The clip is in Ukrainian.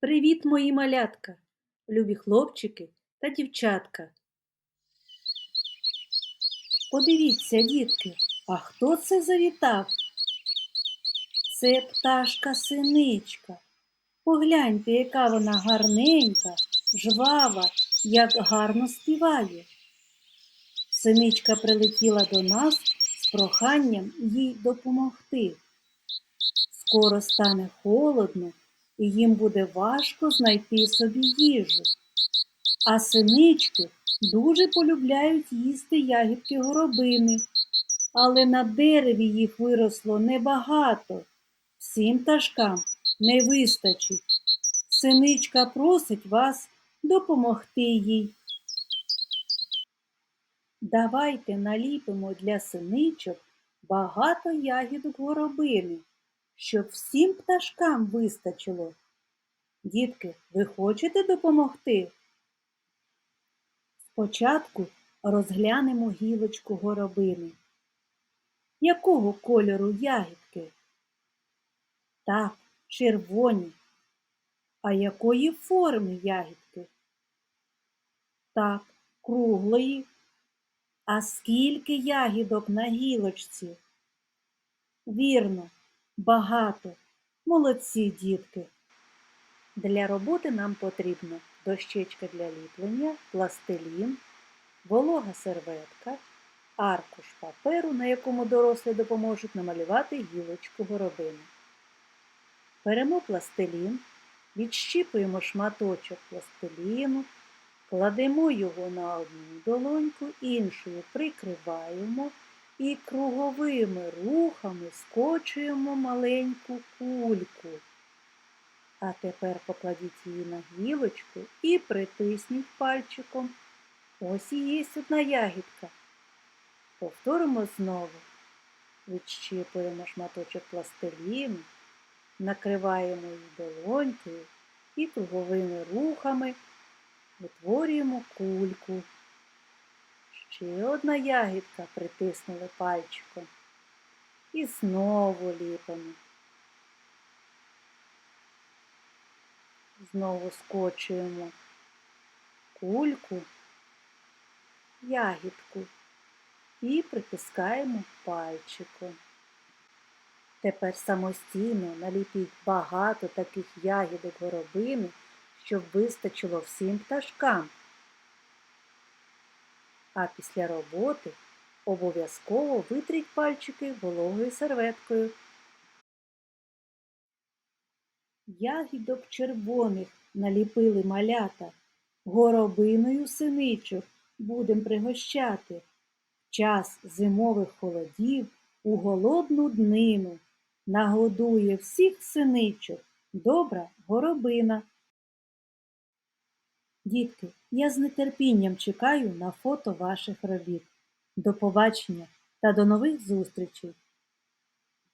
Привіт, мої малятка, любі хлопчики та дівчатка. Подивіться, дітки, а хто це завітав? Це пташка синичка. Погляньте, яка вона гарненька, жвава, як гарно співає. Синичка прилетіла до нас з проханням їй допомогти. Скоро стане холодно, і їм буде важко знайти собі їжу. А синички дуже полюбляють їсти ягідки горобини, але на дереві їх виросло небагато. Всім пташкам не вистачить. Синичка просить вас допомогти їй. Давайте наліпимо для синичок багато ягідок горобини, щоб всім пташкам вистачило. Дітки, ви хочете допомогти? Спочатку розглянемо гілочку горобини. Якого кольору ягідки? Так, червоні. А якої форми ягідки? Так, круглої. А скільки ягідок на гілочці? Вірно, багато. Молодці, дітки. Для роботи нам потрібно дощечка для ліплення, пластилін, волога серветка, аркуш паперу, на якому дорослі допоможуть намалювати гілочку горобини. Беремо пластилін, відщіпуємо шматочок пластиліну, кладемо його на одну долоньку, іншою прикриваємо і круговими рухами скочуємо маленьку кульку. А тепер покладіть її на гілочку і притисніть пальчиком. Ось і є одна ягідка. Повторимо знову. Відщипуємо шматочок пластиліну, накриваємо її долонькою і круговими рухами утворюємо кульку. Ще одна ягідка притиснули пальчиком. І знову ліпимо. Знову скочуємо кульку, ягідку і притискаємо пальчиком. Тепер самостійно наліпіть багато таких ягідок горобини, щоб вистачило всім пташкам. А після роботи обов'язково витріть пальчики вологою серветкою. Ягідок червоних наліпили малята, горобиною синичок будем пригощати. Час зимових холодів у голодну днину нагодує всіх синичок добра горобина. Дітки, я з нетерпінням чекаю на фото ваших робіт. До побачення та до нових зустрічей!